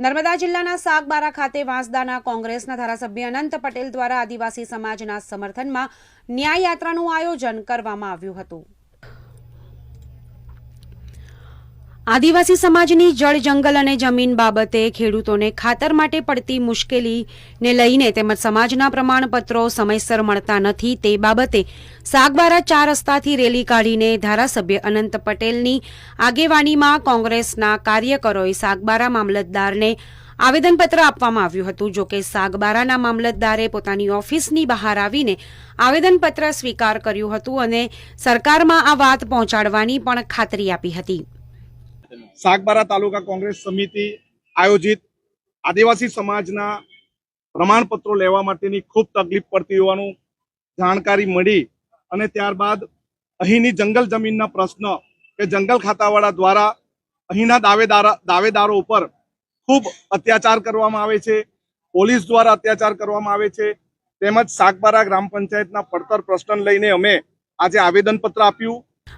નર્મદા જિલ્લાના સાગબારા ખાતે વાંસદાના કોંગ્રેસના ધારાસભ્ય અનંત પટેલ દ્વારા આદિવાસી સમાજના સમર્થનમાં ન્યાય યાત્રાનું આયોજન કરવામાં આવ્યું હતું. આદિવાસી સમાજની જળ જંગલ અને જમીન બાબતે ખેડૂતોને ખાતર માટે પડતી મુશ્કેલીને લઈને તેમજ સમાજના પ્રમાણપત્રો સમયસર મળતા નથી તે બાબતે સાગબારા ચાર રસ્તાથી રેલી કાઢીને ધારાસભ્ય અનંત પટેલની આગેવાનીમાં કોંગ્રેસના કાર્યકરોએ સાગબારા મામલતદારને આવેદનપત્ર આપવામાં આવ્યું હતું. જોકે સાગબારાના મામલતદારે પોતાની ઓફિસની બહાર આવીને આવેદનપત્ર સ્વીકાર કર્યું હતું અને સરકારમાં આ વાત પહોંચાડવાની પણ ખાતરી આપી હતી. સાગબારા તાલુકા કોંગ્રેસ સમિતિ આયોજિત આદિવાસી સમાજના પ્રમાણપત્રો લેવા માટેની ખૂબ તકલીફ પડતી હોવાનું જાણકારી મળી અને ત્યારબાદ અહીંની જંગલ જમીનના પ્રશ્ન કે જંગલ ખાતાવાળા દ્વારા અહીંના દાવેદાર દાવેદારો ઉપર ખૂબ અત્યાચાર કરવામાં આવે છે, પોલીસ દ્વારા અત્યાચાર કરવામાં આવે છે, તેમજ સાગબારા ગ્રામ પંચાયતના પડતર પ્રશ્ન લઈને અમે આજે આવેદનપત્ર આપ્યું.